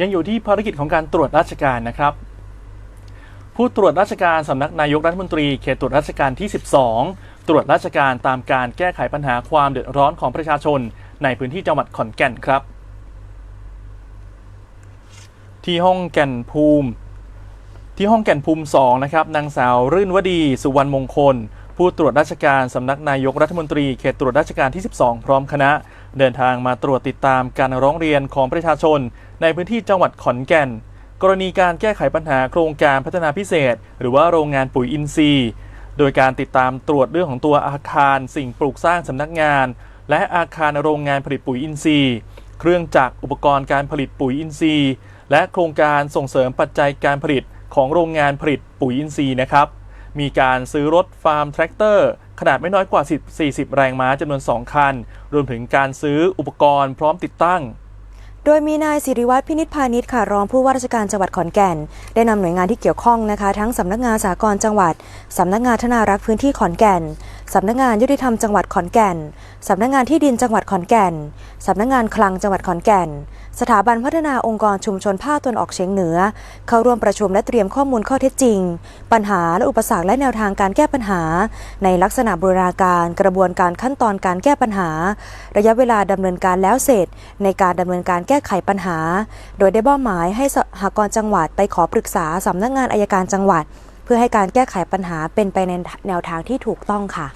ยังอยู่ที่ภารกิจของการตรวจราชการนะครับ ผู้ตรวจราชการสำนักนายกรัฐมนตรีเขตตรวจราชการที่ 12 ตรวจราชการตามการแก้ไขปัญหาความเดือดร้อนของประชาชน ในพื้นที่จังหวัดขอนแก่นครับ ที่ห้องแก่นภูมิ ที่ห้องแก่นภูมิ 2 นะครับนางสาวรื่นวดีสุวรรณมงคล ผู้ตรวจราชการสำนักนายกรัฐมนตรีเขตตรวจราชการที่ 12 พร้อมคณะ เดินทางมาตรวจติดตามการร้องเรียนของประชาชน ในพื้นที่จังหวัดขอนแก่น กรณีการแก้ไขปัญหาโครงการพัฒนาพิเศษ หรือว่าโรงงานปุ๋ยอินทรีย์ โดยการติดตามตรวจเรื่องของตัวอาคาร สิ่งปลูกสร้างสำนักงาน และอาคารโรงงานผลิตปุ๋ยอินทรีย์ เครื่องจักรอุปกรณ์การผลิตปุ๋ยอินทรีย์ และโครงการส่งเสริมปัจจัยการผลิตของโรงงานผลิตปุ๋ยอินทรีย์นะครับ มีการซื้อรถฟาร์มแทรกเตอร์ขนาดไม่น้อยกว่า 40 แรงม้าจำนวน 2 คัน รวมถึงการซื้ออุปกรณ์พร้อมติดตั้ง โดยมีนายสิริวัฒน์พินิจพาณิชย์ค่ะรองผู้ว่าราชการจังหวัดขอนแก่น ได้นำหน่วยงานที่เกี่ยวข้องนะคะ ทั้งสำนักงานสากลจังหวัดสำนักงานธนารักษ์พื้นที่ขอนแก่น สำนักงานยุติธรรมจังหวัดขอนแก่น สำนักงานที่ดินจังหวัดขอนแก่น สำนักงานคลังจังหวัดขอนแก่น สถาบันพัฒนาองค์กรชุมชนภาคตะวันออกเฉียงเหนือ เข้าร่วมประชุมและเตรียมข้อมูลข้อเท็จจริง ปัญหาและอุปสรรคและแนวทางการแก้ปัญหา ในลักษณะบูรณาการกระบวนการขั้นตอนการแก้ปัญหา ระยะเวลาดำเนินการแล้วเสร็จ ในการดำเนินการแก้ไขปัญหา โดยได้มอบหมายให้สหกรณ์จังหวัดไปขอปรึกษาสำนักงานอายการจังหวัดเพื่อให้การแก้ไขปัญหาเป็นไปในแนวทางที่ถูกต้องค่ะ